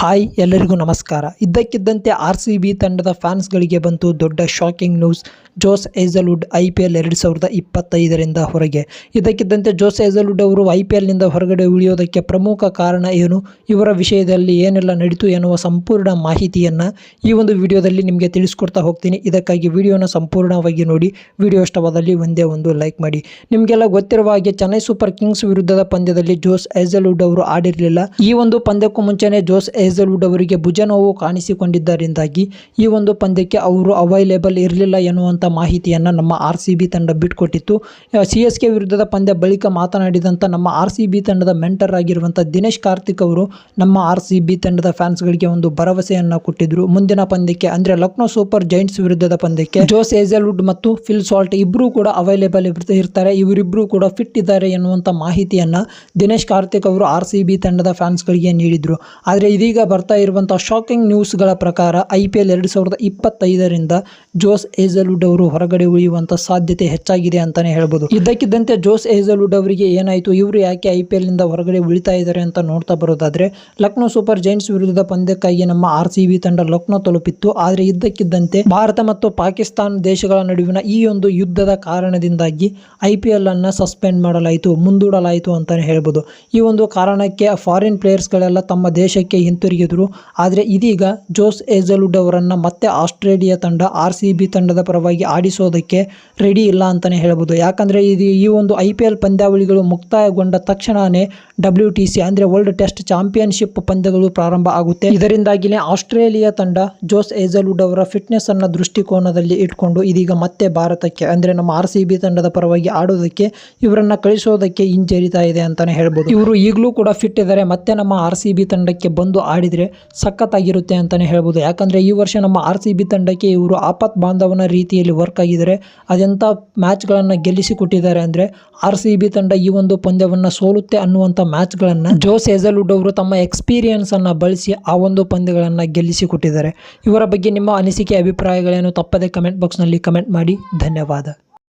Hi, ಎಲ್ಲರಿಗೂ ನಮಸ್ಕಾರ. ಇದ್ದಕ್ಕಿದ್ದಂತೆ ಆರ್ ಸಿ ಬಿ ತಂಡದ ಫ್ಯಾನ್ಸ್ಗಳಿಗೆ ಬಂತು ದೊಡ್ಡ shocking news Josh Hazlewood I P L ಎರಡು ಸಾವಿರದ ಇಪ್ಪತ್ತೈದರಿಂದ ಹೊರಗೆ. ಇದಕ್ಕಿದ್ದಂತೆ ಜೋಸ್ ಏಜಲ್ವುಡ್ ಅವರು ಐ ಪಿ ಎಲ್ನಿಂದ ಹೊರಗಡೆ ಉಳಿಯೋದಕ್ಕೆ ಪ್ರಮುಖ ಕಾರಣ ಏನು? ಇವರ ವಿಷಯದಲ್ಲಿ ಏನೆಲ್ಲ ನಡೀತು ಎನ್ನುವ ಸಂಪೂರ್ಣ ಮಾಹಿತಿಯನ್ನು ಈ ಒಂದು ವಿಡಿಯೋದಲ್ಲಿ ನಿಮಗೆ ತಿಳಿಸ್ಕೊಡ್ತಾ ಹೋಗ್ತೀನಿ. ಇದಕ್ಕಾಗಿ ವಿಡಿಯೋನ ಸಂಪೂರ್ಣವಾಗಿ ನೋಡಿ, ವಿಡಿಯೋ ಇಷ್ಟವಾದಲ್ಲಿ ಒಂದೇ ಒಂದು ಲೈಕ್ ಮಾಡಿ. ನಿಮಗೆಲ್ಲ ಗೊತ್ತಿರುವ ಹಾಗೆ ಚೆನ್ನೈ ಸೂಪರ್ ಕಿಂಗ್ಸ್ ವಿರುದ್ಧದ ಪಂದ್ಯದಲ್ಲಿ ಜೋಸ್ ಏಜಲ್ವುಡ್ ಅವರು ಆಡಿರಲಿಲ್ಲ. ಈ ಒಂದು ಪಂದ್ಯಕ್ಕೂ ಮುಂಚೆನೇ ಜೋಸ್ ಏಜಲ್ವುಡ್ ಅವರಿಗೆ ಭುಜ ನೋವು ಕಾಣಿಸಿಕೊಂಡಿದ್ದರಿಂದಾಗಿ ಈ ಒಂದು ಪಂದ್ಯಕ್ಕೆ ಅವರು ಅವೈಲೇಬಲ್ ಇರಲಿಲ್ಲ ಎನ್ನುವಂಥ ಮಾಹಿತಿಯನ್ನು ನಮ್ಮ ಆರ್ ಸಿ ಬಿ ತಂಡ ಬಿಟ್ಕೊಟ್ಟಿತ್ತು. ಸಿ ಎಸ್ ಕೆ ವಿರುದ್ಧದ ಪಂದ್ಯ ಬಳಿಕ ಮಾತನಾಡಿದಂಥ ನಮ್ಮ ಆರ್ ಸಿ ಬಿ ತಂಡದ ಮೆಂಟರ್ ಆಗಿರುವಂಥ ದಿನೇಶ್ ಕಾರ್ತಿಕ್ ಅವರು ನಮ್ಮ ಆರ್ ಸಿ ಬಿ ತಂಡದ ಫ್ಯಾನ್ಸ್ಗಳಿಗೆ ಒಂದು ಭರವಸೆಯನ್ನು ಕೊಟ್ಟಿದ್ರು. ಮುಂದಿನ ಪಂದ್ಯಕ್ಕೆ ಅಂದರೆ ಲಕ್ನೋ ಸೂಪರ್ ಜೈಂಟ್ಸ್ ವಿರುದ್ಧದ ಪಂದ್ಯಕ್ಕೆ ಜೋಸ್ ಏಜಲ್ವುಡ್ ಮತ್ತು ಫಿಲ್ ಸಾಲ್ಟ್ ಇಬ್ಬರೂ ಕೂಡ ಅವೈಲೇಬಲ್ ಇರ್ತಾರೆ. ಇವರಿಬ್ಬರೂ ಕೂಡ ಫಿಟ್ ಇದ್ದಾರೆ ಎನ್ನುವಂಥ ಮಾಹಿತಿಯನ್ನು ದಿನೇಶ್ ಕಾರ್ತಿಕ್ ಅವರು ಆರ್ ಸಿ ಬಿ ತಂಡದ ಫ್ಯಾನ್ಸ್ಗಳಿಗೆ ನೀಡಿದರು. ಆದರೆ ಇದೀಗ ಬರ್ತಾ ಇರುವಂಥ ಶಾಕಿಂಗ್ ನ್ಯೂಸ್ಗಳ ಪ್ರಕಾರ ಐ ಪಿ ಎಲ್ ಎರಡು ಸಾವಿರದ ಇಪ್ಪತ್ತೈದರಿಂದ ಜೋಸ್ ಏಜಲ್ವುಡ್ ಅವರು ಹೊರಗಡೆ ಉಳಿಯುವಂಥ ಸಾಧ್ಯತೆ ಹೆಚ್ಚಾಗಿದೆ ಅಂತಲೇ ಹೇಳ್ಬೋದು. ಇದ್ದಕ್ಕಿದ್ದಂತೆ ಜೋಸ್ ಏಜಲ್ವುಡ್ ಅವರಿಗೆ ಏನಾಯಿತು, ಇವರು ಯಾಕೆ ಐ ಪಿ ಹೊರಗಡೆ ಉಳಿತಾ ಇದ್ದಾರೆ ಅಂತ ನೋಡ್ತಾ ಬರೋದಾದರೆ, ಲಕ್ನೋ ಸೂಪರ್ ಜೈಂಟ್ಸ್ ವಿರುದ್ಧದ ಪಂದ್ಯಕ್ಕಾಗಿ ನಮ್ಮ ಆರ್ ಸಿ ಬಿ ತಂಡ ಲಕ್ನೋ ತಲುಪಿತ್ತು. ಆದರೆ ಇದ್ದಕ್ಕಿದ್ದಂತೆ ಭಾರತ ಮತ್ತು ಪಾಕಿಸ್ತಾನ ದೇಶಗಳ ನಡುವಿನ ಈ ಒಂದು ಯುದ್ಧದ ಕಾರಣದಿಂದಾಗಿ ಐ ಪಿ ಎಲ್ ಅನ್ನು ಸಸ್ಪೆಂಡ್ ಮಾಡಲಾಯಿತು, ಮುಂದೂಡಲಾಯಿತು ಅಂತಲೇ ಹೇಳ್ಬೋದು. ಈ ಒಂದು ಕಾರಣಕ್ಕೆ ಫಾರಿನ್ ಪ್ಲೇಯರ್ಸ್ಗಳೆಲ್ಲ ತಮ್ಮ ದೇಶಕ್ಕೆ ಹಿಂತಿರುಗಿದ್ರು. ಆದರೆ ಇದೀಗ ಜೋಸ್ ಏಜಲ್ವುಡ್ ಅವರನ್ನು ಮತ್ತೆ ಆಸ್ಟ್ರೇಲಿಯಾ ತಂಡ, ಆರ್ ಸಿ ಬಿ ತಂಡದ ಪರವಾಗಿ ಆಡಿಸೋದಕ್ಕೆ ರೆಡಿ ಇಲ್ಲ ಅಂತಲೇ ಹೇಳ್ಬೋದು. ಯಾಕಂದರೆ ಇದು ಈ ಒಂದು ಐ ಪಿ ಎಲ್ ಪಂದ್ಯಾವಳಿಗಳು ಮುಕ್ತಾಯಗೊಂಡ ತಕ್ಷಣವೇ ಡಬ್ಲ್ಯೂ ಟಿ ಸಿ, ಅಂದರೆ ವರ್ಲ್ಡ್ ಟೆಸ್ಟ್ ಚಾಂಪಿಯನ್ಶಿಪ್ ಪಂದ್ಯಗಳು ಪ್ರಾರಂಭ ಆಗುತ್ತೆ. ಇದರಿಂದಾಗಿಯೇ ಆಸ್ಟ್ರೇಲಿಯಾ ತಂಡ ಜೋಸ್ ಏಜಲ್ವುಡ್ ಅವರ ಫಿಟ್ನೆಸ್ ಅನ್ನ ದೃಷ್ಟಿಕೋನದಲ್ಲಿ ಇಟ್ಕೊಂಡು ಇದೀಗ ಮತ್ತೆ ಭಾರತಕ್ಕೆ, ಅಂದರೆ ನಮ್ಮ ಆರ್ ಸಿ ಬಿ ತಂಡದ ಪರವಾಗಿ ಆಡೋದಕ್ಕೆ, ಇವರನ್ನು ಕಳಿಸೋದಕ್ಕೆ ಹಿಂಜರಿತಾ ಇದೆ ಅಂತಾನೆ ಹೇಳ್ಬೋದು. ಇವರು ಈಗಲೂ ಕೂಡ ಫಿಟ್ ಇದ್ದಾರೆ ಮತ್ತೆ ನಮ್ಮ ಆರ್ ಸಿ ಬಿ ತಂಡಕ್ಕೆ ಬಂದು ಆಡಿದರೆ ಸಖತ್ತಾಗಿರುತ್ತೆ ಅಂತಲೇ ಹೇಳ್ಬೋದು. ಯಾಕಂದರೆ ಈ ವರ್ಷ ನಮ್ಮ ಆರ್ ಸಿ ಬಿ ತಂಡಕ್ಕೆ ಇವರು ಆಪತ್ ಬಾಂಧವನ ರೀತಿಯಲ್ಲಿ ವರ್ಕ್ ಆಗಿದ್ದಾರೆ. ಅದೆಂಥ ಮ್ಯಾಚ್ಗಳನ್ನು ಗೆಲ್ಲಿಸಿ ಕೊಟ್ಟಿದ್ದಾರೆ ಅಂದರೆ ಆರ್ ಸಿ ಬಿ ತಂಡ ಈ ಒಂದು ಪಂದ್ಯವನ್ನು ಸೋಲುತ್ತೆ ಅನ್ನುವಂಥ ಮ್ಯಾಚ್ಗಳನ್ನು ಜೋಸ್ ಹೆಜಲ್ವುಡ್ ಅವರು ತಮ್ಮ ಎಕ್ಸ್ಪೀರಿಯನ್ಸನ್ನು ಬಳಸಿ ಆ ಒಂದು ಪಂದ್ಯಗಳನ್ನು ಗೆಲ್ಲಿಸಿ ಕೊಟ್ಟಿದ್ದಾರೆ. ಇವರ ಬಗ್ಗೆ ನಿಮ್ಮ ಅನಿಸಿಕೆ ಅಭಿಪ್ರಾಯಗಳೇನು ತಪ್ಪದೆ ಕಮೆಂಟ್ ಬಾಕ್ಸ್ನಲ್ಲಿ ಕಮೆಂಟ್ ಮಾಡಿ. ಧನ್ಯವಾದ.